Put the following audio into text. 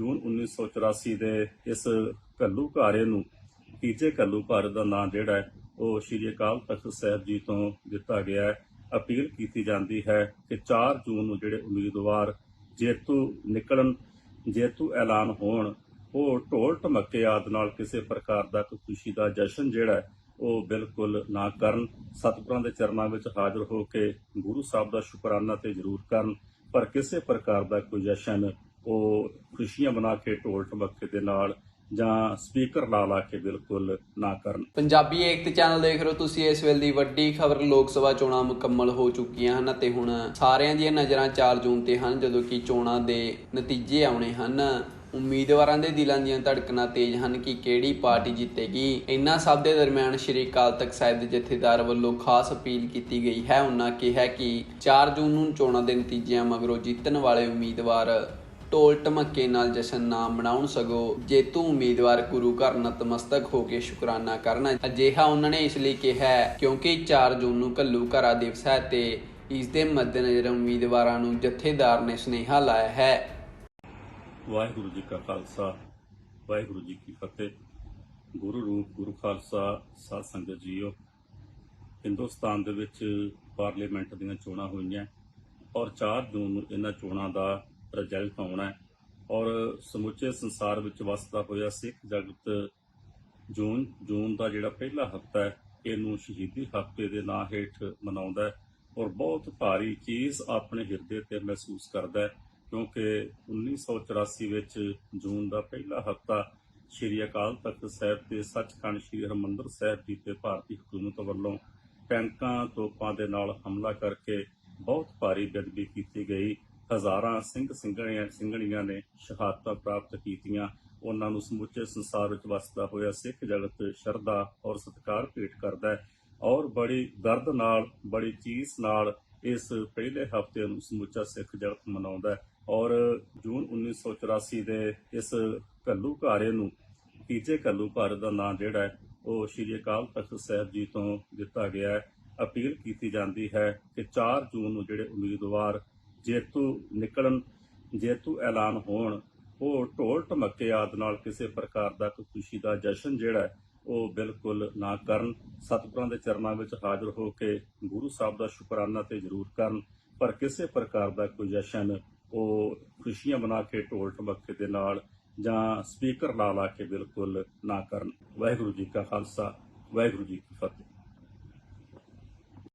ਜੂਨ 1984 ਦੇ ਇਸ ਘੱਲੂ ਘਾਰੇ ਨੂੰ, ਤੀਜੇ ਘੱਲੂ ਘਾਰੇ ਦਾ ਨਾਂ ਜਿਹੜਾ ਹੈ, ਉਹ ਸ਼੍ਰੀ ਅਕਾਲ ਤਖਤ ਸਾਹਿਬ ਜੀ ਤੋਂ ਦਿੱਤਾ ਗਿਆ ਹੈ। ਅਪੀਲ ਕੀਤੀ ਜਾਂਦੀ ਹੈ ਕਿ 4 ਜੂਨ ਨੂੰ ਜਿਹੜੇ ਉਮੀਦਵਾਰ ਜੇਤੂ ਨਿਕਲਣ, ਜੇਤੂ ਐਲਾਨ ਹੋਣ, ਉਹ ਢੋਲ ਢਮੱਕੇ ਆਦਿ ਨਾਲ ਕਿਸੇ ਪ੍ਰਕਾਰ ਦਾ ਕੋਈ ਖੁਸ਼ੀ ਦਾ ਜਸ਼ਨ ਜਿਹੜਾ ਹੈ, ਉਹ ਬਿਲਕੁਲ ਨਾ ਕਰਨ। ਸਤਿਗੁਰਾਂ ਦੇ ਚਰਨਾਂ ਵਿੱਚ ਹਾਜ਼ਰ ਹੋ ਕੇ ਗੁਰੂ ਸਾਹਿਬ ਦਾ ਸ਼ੁਕਰਾਨਾ ਤੇ ਜ਼ਰੂਰ ਕਰਨ, ਪਰ ਕਿਸੇ ਪ੍ਰਕਾਰ ਦਾ ਕੋਈ ਜਸ਼ਨ ਉਹ ਖੁਸ਼ੀਆਂ ਮਨਾ ਕੇ ਢੋਲ ਢਮੱਕੇ ਦੇ ਨਾਲ ਜਾਂ ਸਪੀਕਰ ਲਾ ਲਾ ਕੇ ਬਿਲਕੁਲ ਨਾ ਕਰਨ। ਪੰਜਾਬੀ ਏਕਤਾ ਚੈਨਲ ਦੇਖ ਰਹੇ ਹੋ ਤੁਸੀਂ, ਇਸ ਵੇਲੇ ਦੀ ਵੱਡੀ ਖਬਰ ਲੋਕ ਸਭਾ ਚੋਣਾਂ ਮੁਕੰਮਲ ਹੋ ਚੁੱਕੀਆਂ ਹਨ ਅਤੇ ਹੁਣ ਸਾਰਿਆਂ ਦੀਆਂ ਨਜ਼ਰਾਂ 4 ਜੂਨ ਤੇ ਹਨ, ਜਦੋਂ ਕਿ ਚੋਣਾਂ ਦੇ ਨਤੀਜੇ ਆਉਣੇ ਹਨ। ਉਮੀਦਵਾਰਾਂ ਦੇ ਦਿਲਾਂ ਦੀਆਂ ਧੜਕਣਾਂ ਤੇਜ਼ ਹਨ ਕਿ ਕਿਹੜੀ ਪਾਰਟੀ ਜਿੱਤੇਗੀ। ਇਨ੍ਹਾਂ ਸਭ ਦੇ ਦਰਮਿਆਨ ਸ਼੍ਰੀ ਅਕਾਲ ਤਖਤ ਸਾਹਿਬ ਦੇ ਜਥੇਦਾਰ ਵੱਲੋਂ ਖਾਸ ਅਪੀਲ ਕੀਤੀ ਗਈ ਹੈ। ਉਹਨਾਂ ਕਿਹਾ ਕਿ 4 ਜੂਨ ਨੂੰ ਚੋਣਾਂ ਦੇ ਨਤੀਜਿਆਂ ਮਗਰੋਂ ਜਿੱਤਣ ਵਾਲੇ ਉਮੀਦਵਾਰ ਢੋਲ ਢਮੱਕੇ ਨਾਲ ਜਸ਼ਨ ਨਾ ਮਨਾਉਣ ਸਗੋਂ ਜੇਤੂ ਉਮੀਦਵਾਰ ਗੁਰੂ ਘਰ ਨਤਮਸਤਕ ਹੋ ਕੇ ਸ਼ੁਕਰਾਨਾ ਕਰਨ ਅਜਿਹਾ ਉਹਨਾਂ ਨੇ ਇਸ ਲਈ ਕਿਹਾ ਕਿਉਂਕਿ 4 ਜੂਨ ਨੂੰ ਕੱਲੂ ਘਰਾ ਦਿਵਸ ਹੈ ਤੇ ਇਸ ਦੇ ਮੱਦੇਨਜ਼ਰ ਉਮੀਦਵਾਰਾਂ ਨੂੰ ਜਥੇਦਾਰ ਨੇ ਸੁਨੇਹਾ ਲਾਇਆ ਹੈ। ਵਾਹਿਗੁਰੂ ਜੀ ਕਾ ਖਾਲਸਾ, ਵਾਹਿਗੁਰੂ ਜੀ ਕੀ ਫਤਿਹ। ਗੁਰੂ ਰੂਪ, ਗੁਰੂ ਖਾਲਸਾ, ਸਾਧ ਸੰਗਤ ਜੀਓ, ਹਿੰਦੁਸਤਾਨ ਦੇ ਵਿੱਚ ਪਾਰਲੀਮੈਂਟ ਦੀਆਂ ਚੋਣਾਂ ਹੋਈਆਂ ਔਰ 4 ਜੂਨ ਨੂੰ ਇਹਨਾਂ ਚੋਣਾਂ ਦਾ ਰਿਜ਼ਲਟ ਆਉਣਾ ਔਰ ਸਮੁੱਚੇ ਸੰਸਾਰ ਵਿੱਚ ਵਸਦਾ ਹੋਇਆ ਸਿੱਖ ਜਗਤ ਜੂਨ ਜੂਨ ਦਾ ਜਿਹੜਾ ਪਹਿਲਾ ਹਫਤਾ ਹੈ, ਇਹਨੂੰ ਸ਼ਹੀਦੀ ਹਫ਼ਤੇ ਦੇ ਨਾਂ ਹੇਠ ਮਨਾਉਂਦਾ ਹੈ। ਔਰ ਬਹੁਤ ਭਾਰੀ ਚੀਜ਼ ਆਪਣੇ ਹਿਰਦੇ ਤੇ ਮਹਿਸੂਸ ਕਰਦਾ ਹੈ, ਕਿਉਂਕਿ 1984 ਵਿੱਚ ਜੂਨ ਦਾ ਪਹਿਲਾ ਹਫਤਾ ਸ਼੍ਰੀ ਅਕਾਲ ਤਖਤ ਸਾਹਿਬ ਤੇ ਸੱਚਖੰਡ ਸ਼੍ਰੀ ਹਰਿਮੰਦਰ ਸਾਹਿਬ ਜੀ ਤੇ ਭਾਰਤੀ ਹਕੂਮਤ ਵੱਲੋਂ ਟੈਂਕਾਂ ਤੋਪਾਂ ਦੇ ਨਾਲ ਹਮਲਾ ਕਰਕੇ ਬਹੁਤ ਭਾਰੀ ਬੇਅਦਬੀ ਕੀਤੀ ਗਈ। ਹਜ਼ਾਰਾਂ ਸਿੰਘ ਸਿੰਘਣੀਆਂ ਸਿੰਘਣੀਆਂ ਨੇ ਸ਼ਹਾਦਤਾਂ ਪ੍ਰਾਪਤ ਕੀਤੀਆਂ। ਉਹਨਾਂ ਨੂੰ ਸਮੁੱਚੇ ਸੰਸਾਰ ਵਿੱਚ ਵਸਦਾ ਹੋਇਆ ਸਿੱਖ ਜਗਤ ਸ਼ਰਧਾ ਔਰ ਸਤਿਕਾਰ ਭੇਟ ਕਰਦਾ ਹੈ ਔਰ ਬੜੀ ਦਰਦ ਨਾਲ, ਬੜੀ ਚੀਸ ਨਾਲ ਇਸ ਪਹਿਲੇ ਹਫ਼ਤੇ ਨੂੰ ਸਮੁੱਚਾ ਸਿੱਖ ਜਗਤ ਮਨਾਉਂਦਾ ਹੈ ਔਰ ਜੂਨ 1984 ਦੇ ਇਸ ਘੱਲੂ ਘਾਰੇ ਨੂੰ, ਤੀਜੇ ਘੱਲੂ ਘਾਰੇ ਦਾ ਨਾਮ ਜਿਹੜਾ ਹੈ, ਉਹ ਸ਼੍ਰੀ ਅਕਾਲ ਤਖਤ ਸਾਹਿਬ ਜੀ ਤੋਂ ਦਿੱਤਾ ਗਿਆ ਹੈ। ਅਪੀਲ ਕੀਤੀ ਜਾਂਦੀ ਹੈ ਕਿ 4 ਜੂਨ ਨੂੰ ਜਿਹੜੇ ਉਮੀਦਵਾਰ ਜੇਤੂ ਨਿਕਲਣ, ਜੇਤੂ ਐਲਾਨ ਹੋਣ, ਉਹ ਢੋਲ ਢਮੱਕੇ ਆਦਿ ਨਾਲ ਕਿਸੇ ਪ੍ਰਕਾਰ ਦਾ ਕੋਈ ਖੁਸ਼ੀ ਦਾ ਜਸ਼ਨ ਜਿਹੜਾ ਉਹ ਬਿਲਕੁਲ ਨਾ ਕਰਨ। ਸਤਿਗੁਰਾਂ ਦੇ ਚਰਨਾਂ ਵਿੱਚ ਹਾਜ਼ਰ ਹੋ ਕੇ ਗੁਰੂ ਸਾਹਿਬ ਦਾ ਸ਼ੁਕਰਾਨਾ ਤੇ ਜ਼ਰੂਰ ਕਰਨ, ਪਰ ਕਿਸੇ ਪ੍ਰਕਾਰ ਦਾ ਕੋਈ ਜਸ਼ਨ ਉਹ ਖੁਸ਼ੀਆਂ ਮਨਾ ਕੇ ਢੋਲ ਢਮੱਕੇ ਦੇ ਨਾਲ ਜਾਂ ਸਪੀਕਰ ਲਾ ਲਾ ਕੇ ਬਿਲਕੁਲ ਨਾ ਕਰਨ। ਵਾਹਿਗੁਰੂ ਜੀ ਕਾ ਖਾਲਸਾ, ਵਾਹਿਗੁਰੂ ਜੀ ਕੀ ਫਤਿਹ।